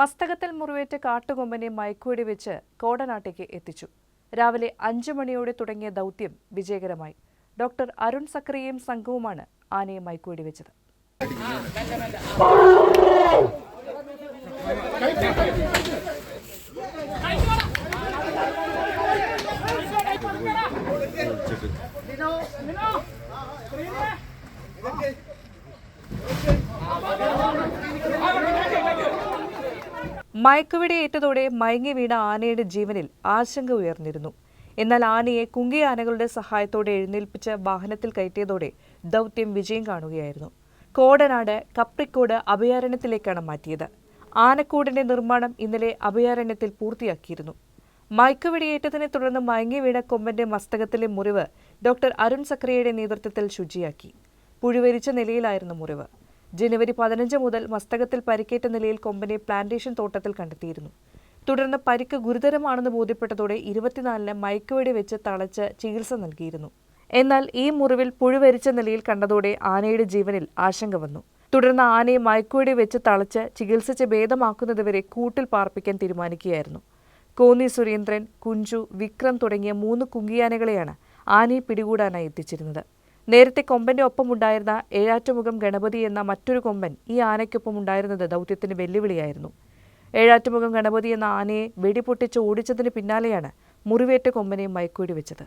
മസ്തകത്തിൽ മുറിവേറ്റ കാട്ടുകൊമ്പനെ മയക്കുവെടി വെച്ച് കോടനാട്ടേക്ക് എത്തിച്ചു. രാവിലെ അഞ്ചു മണിയോടെ തുടങ്ങിയ ദൗത്യം വിജയകരമായി. ഡോക്ടർ അരുൺ സക്രിയയും സംഘവുമാണ് ആനയെ മയക്കുവെടി വെച്ചത്. മയക്കുവെടിയേറ്റതോടെ മയങ്ങി വീണ ആനയുടെ ജീവനിൽ ആശങ്ക ഉയർന്നിരുന്നു. എന്നാൽ ആനയെ കുങ്കി ആനകളുടെ സഹായത്തോടെ എഴുന്നേൽപ്പിച്ച വാഹനത്തിൽ കയറ്റിയതോടെ ദൗത്യം വിജയം കാണുകയായിരുന്നു. കോടനാട് കപ്രിക്കോട് അഭയാരണ്യത്തിലേക്കാണ് മാറ്റിയത്. ആനക്കൂടിന്റെ നിർമ്മാണം ഇന്നലെ അഭയാരണ്യത്തിൽ പൂർത്തിയാക്കിയിരുന്നു. മയക്കുവെടിയേറ്റതിനെ തുടർന്ന് മയങ്ങി വീണ കൊമ്പന്റെ മസ്തകത്തിലെ മുറിവ് ഡോക്ടർ അരുൺ സക്രിയയുടെ നേതൃത്വത്തിൽ ശുചിയാക്കി. പുഴുവരിച്ച നിലയിലായിരുന്നു മുറിവ്. ജനുവരി പതിനഞ്ച് മുതൽ മസ്തകത്തിൽ പരിക്കേറ്റ നിലയിൽ കൊമ്പനെ പ്ലാന്റേഷൻ തോട്ടത്തിൽ കണ്ടെത്തിയിരുന്നു. തുടർന്ന് പരിക്ക് ഗുരുതരമാണെന്ന് ബോധ്യപ്പെട്ടതോടെ ഇരുപത്തിനാലിന് മയക്കുവെടി വെച്ച് തളച്ച് ചികിത്സ നൽകിയിരുന്നു. എന്നാൽ ഈ മുറിവിൽ പുഴുവരിച്ച നിലയിൽ കണ്ടതോടെ ആനയുടെ ജീവനിൽ ആശങ്ക വന്നു. തുടർന്ന് ആനയെ മയക്കുവെടി വെച്ച് തളച്ച് ചികിത്സിച്ച് ഭേദമാക്കുന്നതുവരെ കൂട്ടിൽ പാർപ്പിക്കാൻ തീരുമാനിക്കുകയായിരുന്നു. കോന്നി സുരേന്ദ്രൻ കുഞ്ചു വിക്രം തുടങ്ങിയ മൂന്ന് കുങ്കിയാനകളെയാണ് ആനയെ പിടികൂടാനായി എത്തിച്ചിരുന്നത്. നേരത്തെ കൊമ്പന്റെ ഒപ്പമുണ്ടായിരുന്ന ഏഴാറ്റുമുഖം ഗണപതി എന്ന മറ്റൊരു കൊമ്പൻ ഈ ആനയ്ക്കൊപ്പം ഉണ്ടായിരുന്നത് ദൗത്യത്തിന് വെല്ലുവിളിയായിരുന്നു. ഏഴാറ്റുമുഖം ഗണപതി എന്ന ആനയെ വെടിപൊട്ടിച്ച് ഓടിച്ചതിന് പിന്നാലെയാണ് മുറിവേറ്റ കൊമ്പനെ മയക്കുവെടി വെച്ചത്.